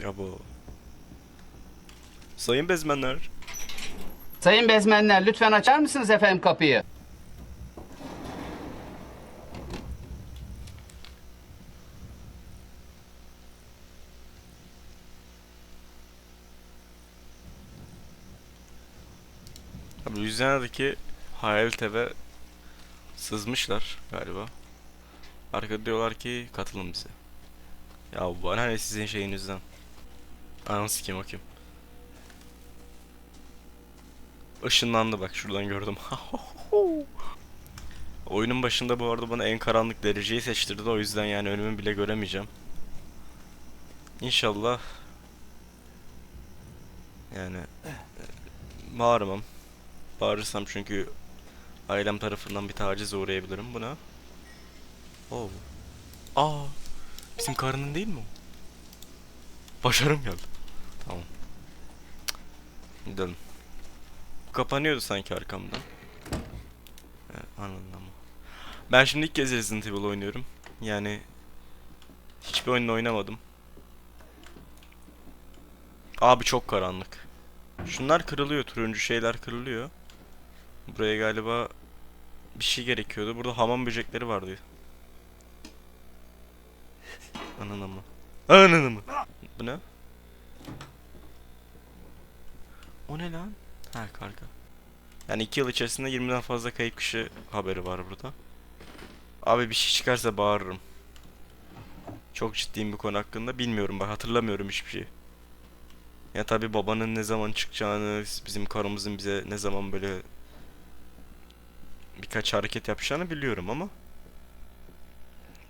Ya bu. Sayın bezmenler. Sayın bezmenler lütfen açar mısınız efendim kapıyı? Abi Louisiana'daki hayalet eve sızmışlar galiba. Arkada diyorlar ki katılın bize. Ya bana ne sizin şeyinizden. Ananı sikeyim bakayım. Işınlandı bak şuradan gördüm. Oyunun başında bu arada bana en karanlık dereceyi seçtirdi o yüzden yani önümü bile göremeyeceğim. İnşallah yani e, bağırmam. Bağırırsam çünkü ailem tarafından bir tacize uğrayabilirim. Bu ne? Oo. Aa. Bizim karının değil mi o? Başarım geldi. Tamam. Gidelim. Kapanıyordu sanki arkamdan. Evet, anladım ama. Ben şimdi ilk kez Resident Evil oynuyorum. Yani hiçbir oyunla oynamadım. Abi çok karanlık. Şunlar kırılıyor, turuncu şeyler kırılıyor. Buraya galiba bir şey gerekiyordu. Burada hamam böcekleri vardı. Ananı mı? Ananı mı? Bu ne? O ne lan? Ha karga. Yani iki yıl içerisinde 20'den fazla kayıp kişi haberi var burada. Abi bir şey çıkarsa bağırırım. Çok ciddiyim bu konu hakkında. Bilmiyorum bak hatırlamıyorum hiçbir şey. Ya tabi babanın ne zaman çıkacağını, bizim karımızın bize ne zaman böyle birkaç hareket yapacağını biliyorum ama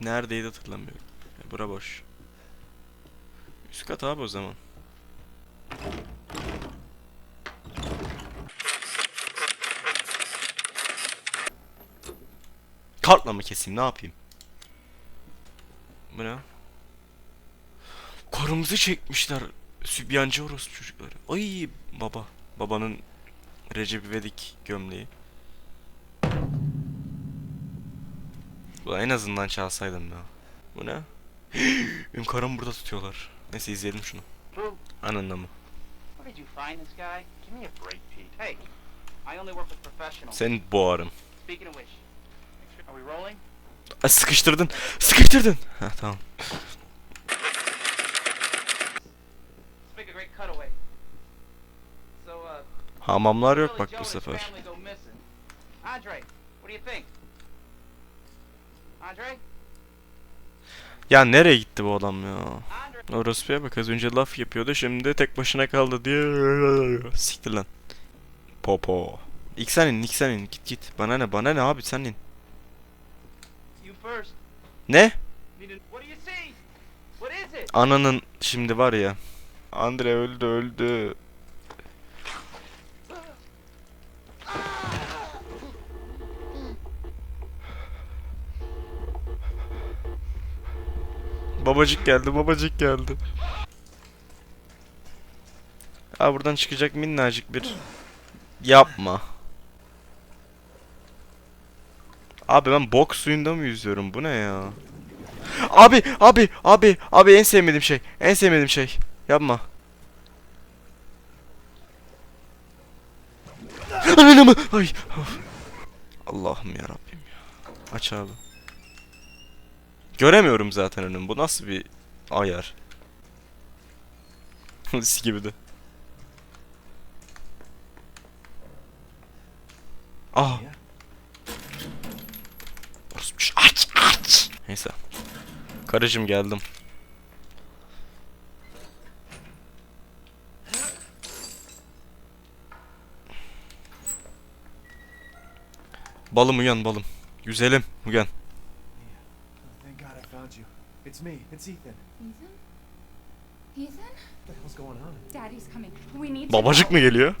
neredeydi hatırlamıyorum. Bura boş. Üst kat abi o zaman. Kartla mı keseyim ne yapayım? Bu ne? Karımızı çekmişler. Sübyancı orospu çocukları. Ay baba. Babanın Recep İvedik gömleği. Ulan en azından çalsaydım ya. Bu ne? Benim karımı burada tutuyorlar. Neyse izleyelim şunu. Anında mı? Seni boğarım. Speaking of which, Ay, sıkıştırdın. Sıkıştırdın. Ha tamam. A Hamamlar yok bak bu sefer. Ya nereye gitti bu adam ya? Orospu'ya bak az önce laf yapıyordu şimdi tek başına kaldı diye siktir lan. Popo. İlk sen in, ilk sen in. Git git. Bana ne, bana ne abi sen in. You first. Ne? Need to- What do you see? What is it? Ananın şimdi var ya. Andre öldü öldü. Babacık geldi, babacık geldi. Aa buradan çıkacak minnacık bir yapma. Abi ben bok suyunda mı yüzüyorum? Bu ne ya? Abi, abi, abi, abi en sevmediğim şey. En sevmediğim şey. Yapma. Ananı? Ay. Allah'ım ya Rabbim ya. Aç abi. Göremiyorum zaten önüm. Bu nasıl bir ayar? Sis gibi de. Ah. Orospu ç- Aç aç. Neyse. Karıcığım geldim. Balım uyan balım. Güzelim uyan. Thank God I found you. It's me. It's Ethan. Ethan? Ethan? What the hell's going on? Daddy's coming. We need to Babacık mı geliyor?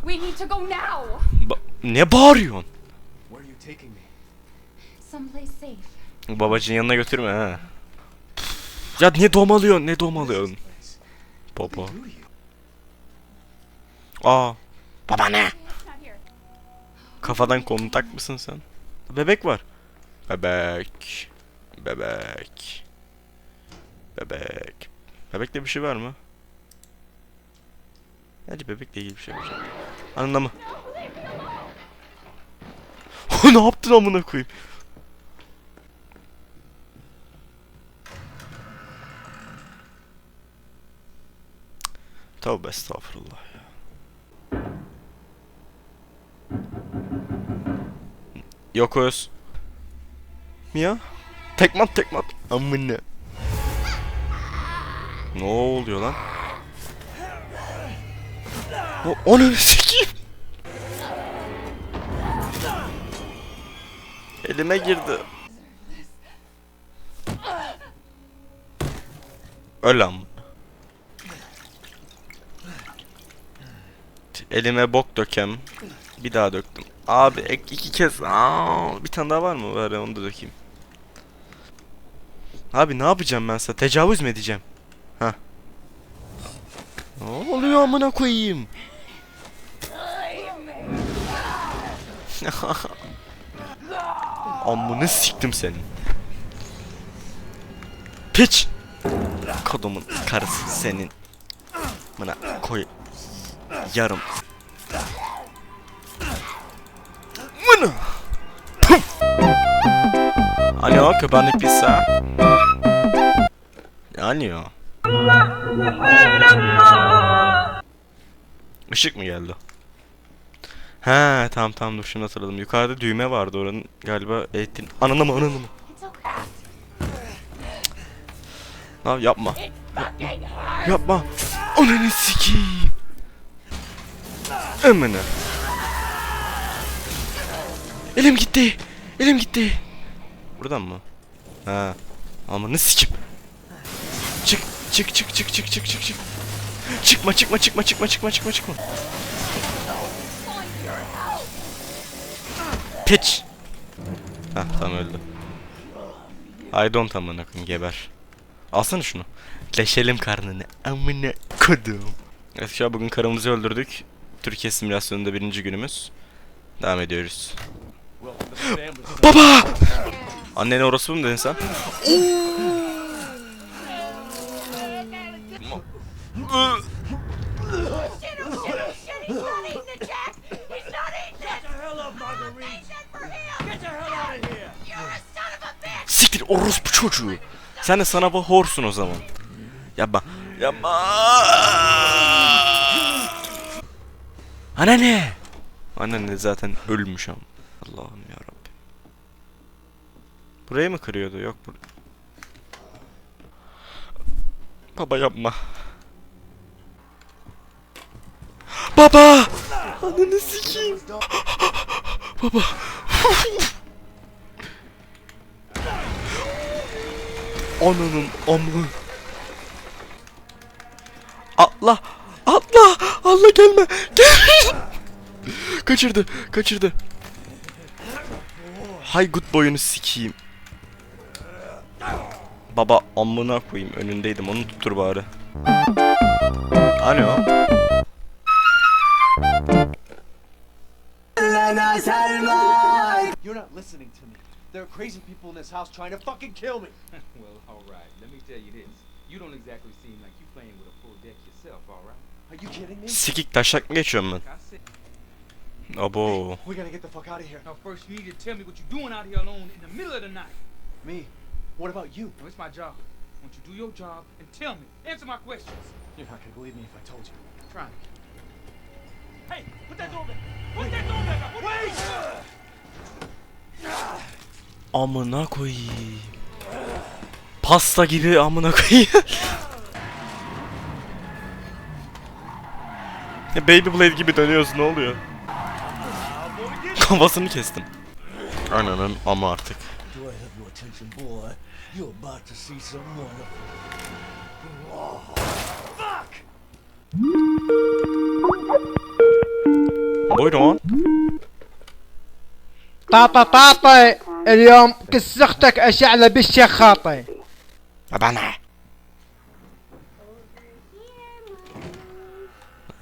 We need to go now. Ba- ne bağırıyorsun? Where are you taking me? Someplace safe. Babacığın yanına götürme ha. Ya ne domalıyorsun ne domalıyorsun? You? Aa. Baba ne? Kafadan kontak mısın sen? Bebek var. Bebek. Bebek. Bebek. Bebekte bir şey var mı? Hadi bebekle ilgili bir şey yapacağım. Anında mı? ne yaptın amına koyayım? Tövbe estağfurullah ya. Yok öz. Mia? Tekmat tekmat. Amına. Ne oluyor lan? O onu sikeyim. Elime girdi. Öl lan. Elime bok dökem. Bir daha döktüm. Abi iki kez. Aa, bir tane daha var mı? Ver onu da dökeyim. Abi ne yapacağım ben sana? Tecavüz mü edeceğim? Ha. Ne oluyor amına koyayım? Amını siktim senin. Piç. Kodumun karısı senin. Buna koy. Yarım. Puf. Alo köpenlik pizza. Alo. Işık mı geldi? He tamam tamam dur şimdi hatırladım. Yukarıda düğme vardı oranın galiba eğitim. Ananı mı ananı mı? Abi yapma. Yapma. Ananı sikeyim. Amına. Elim gitti. Elim gitti. Buradan mı? Ha. Amanı sikim. Çık çık çık çık çık çık çık çık. Çıkma çıkma çıkma çıkma çıkma çıkma çıkma. Piç. Hah tamam öldü. I don't amına koyayım geber. Alsana şunu. Leşelim karnını. Amına kodum. Evet şu bugün karımızı öldürdük. Türkiye simülasyonunda birinci günümüz. Devam ediyoruz. Baba! Annene orası mı dedin sen? Siktir orospu çocuğu. Sen de sana bu horsun o zaman. Yapma. Yapma. Anne. Anne zaten ölmüş ama. Allah'ım ya Rabbim. Burayı mı kırıyordu? Yok bur Baba yapma. Baba! Ananı sikeyim. Baba. Ananın amı. Atla. Atla. Allah gelme. Gel. kaçırdı. Kaçırdı. Hay good boyunu sikeyim. Baba amına koyayım önündeydim onu tuttur bari. Alo. You're not listening to me. There are crazy people in this house trying to fucking kill me. well, all right. Let me tell you this. You don't exactly seem like you playing with a full deck yourself, all right? Are you kidding me? Sikik taşak mı geçiyorum ben? Abo. We gotta get the fuck out of here. Now, first you need to tell me what you're doing out here alone in the middle of the night. Me? What about you? Now, it's my job. I want you to do your job and tell me. Answer my questions. You're not gonna believe me if I told you. Try me. Hey, put that door back. Put that door back. up. Put Wait! Amına koyayım. Pasta gibi amına koyayım. Ya Baby Blade gibi dönüyorsun ne oluyor? Kafasını kestim. Ananın ama artık. Do I have your attention, boy? You're about to see some wonderful. Buyurun. طاطا طاطا اليوم كسختك اشعله بالشيخ خاطي Bana.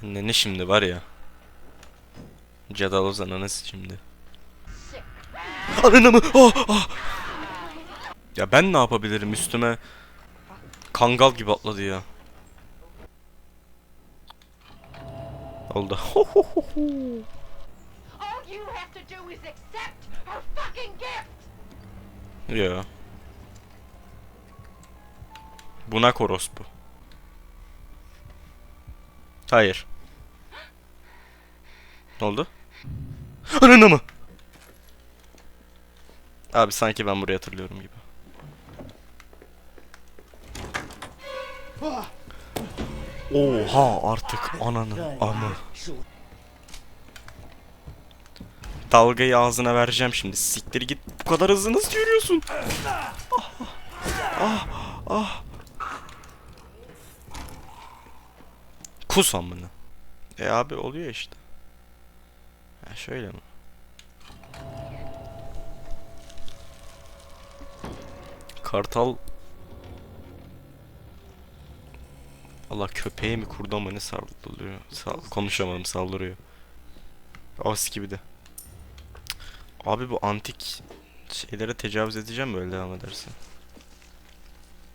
Ne şimdi var ya. Cadaloz ananız şimdi. Ananı mı? Ah, ah. Ya ben ne yapabilirim üstüme? Kangal gibi atladı ya. Oldu. All you have to do is accept her fucking gift. Yo. Buna orospu. Hayır. Ne oldu? Ananı mı? Abi sanki ben burayı hatırlıyorum gibi. Oha artık ananın amı. Dalgayı ağzına vereceğim şimdi. Siktir git. Bu kadar hızlı nasıl yürüyorsun? Ah, ah, ah. Kus amına. E abi oluyor işte. Şöyle mi? Kartal Allah köpeğe mi kurda mı ne saldırıyor? Sal konuşamadım saldırıyor. As gibi de. Abi bu antik şeylere tecavüz edeceğim böyle devam ederse.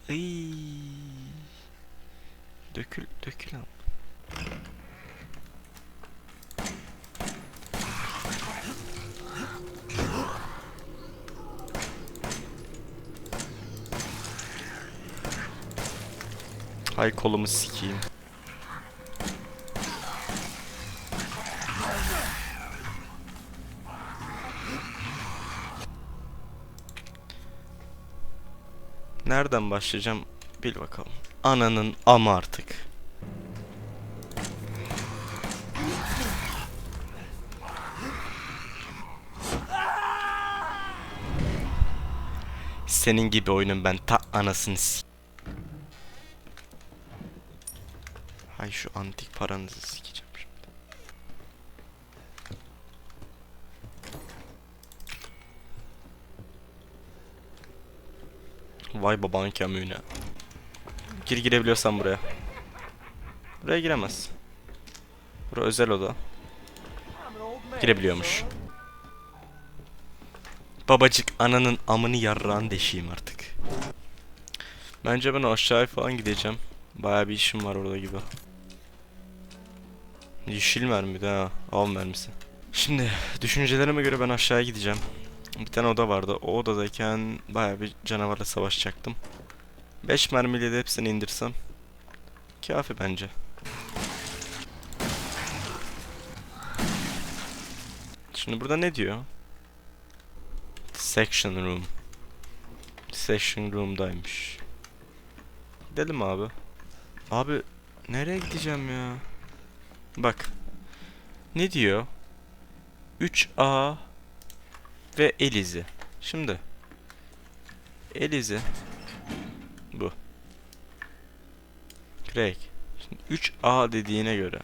Iy. Dökül dökül am. Hay kolumu sikeyim. Nereden başlayacağım? Bil bakalım. Ananın ama artık. Senin gibi oyunun ben ta anasını s- Hay şu antik paranızı sikeceğim şimdi. Vay baban kamyonu. Gir girebiliyorsan buraya. Buraya giremez. Bura özel oda. Girebiliyormuş. Babacık ananın amını yarrağın deşeyim artık. Bence ben aşağıya falan gideceğim. Baya bir işim var orada gibi. Yeşil mermi de ha. Av mermisi. Şimdi düşüncelerime göre ben aşağıya gideceğim. Bir tane oda vardı. O odadayken baya bir canavarla savaşacaktım. 5 mermiyle de hepsini indirsem kafi bence. Şimdi burada ne diyor? Section room. Section room'daymış. Gidelim abi. Abi nereye gideceğim ya? Bak. Ne diyor? 3A ve Elizi. Şimdi Elizi bu. Craig. Şimdi 3A dediğine göre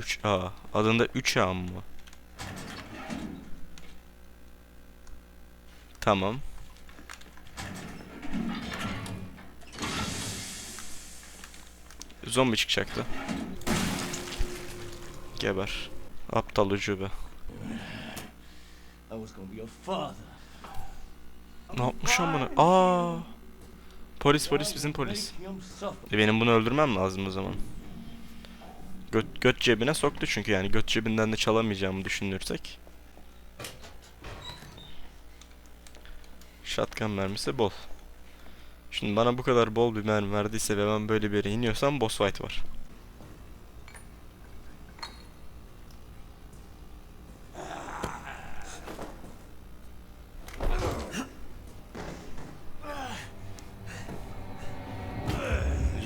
3A. Adında 3A mı? Tamam. Zombi çıkacaktı. Geber. Aptal ucube. Ne yapmış amına? Aa! Polis polis bizim polis. E benim bunu öldürmem lazım o zaman. Göt, göt cebine soktu çünkü yani göt cebinden de çalamayacağımı düşünürsek. Shotgun mermisi bol. Şimdi bana bu kadar bol bir mermi verdiyse ve ben böyle bir yere iniyorsam boss fight var.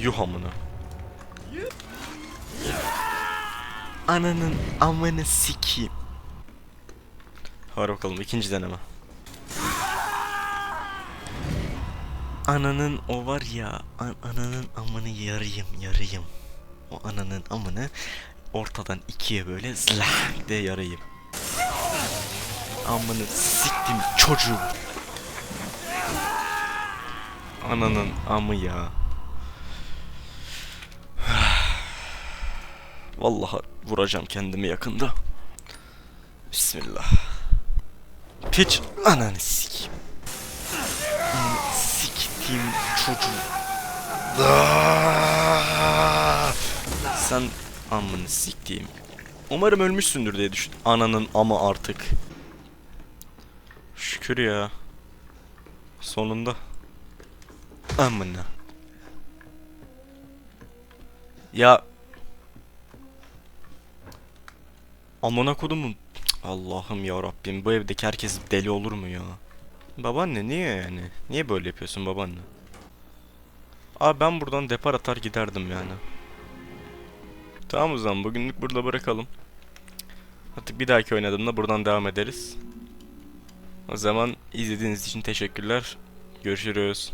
Yuh amına. Ananın amını sikeyim. Hadi bakalım ikinci deneme. Ananın o var ya an- ananın amını yarayım yarayım. O ananın amını ortadan ikiye böyle zlah de yarayım. Amını siktim çocuğu. Ananın amı ya. Vallahi vuracağım kendimi yakında. Bismillah. Piç ananı sikeyim. Siktiğim çocuğu. Sen Amını siktiğim. Umarım ölmüşsündür diye düşün. Ananın ama artık. Şükür ya. Sonunda. Amına. Ya. Amına kodumun. Allah'ım ya Rabbim bu evdeki herkes deli olur mu ya? Babaanne niye yani? Niye böyle yapıyorsun babaanne? Abi ben buradan depar atar giderdim yani. Tamam o zaman bugünlük burada bırakalım. Artık bir dahaki oynadığımda buradan devam ederiz. O zaman izlediğiniz için teşekkürler. Görüşürüz.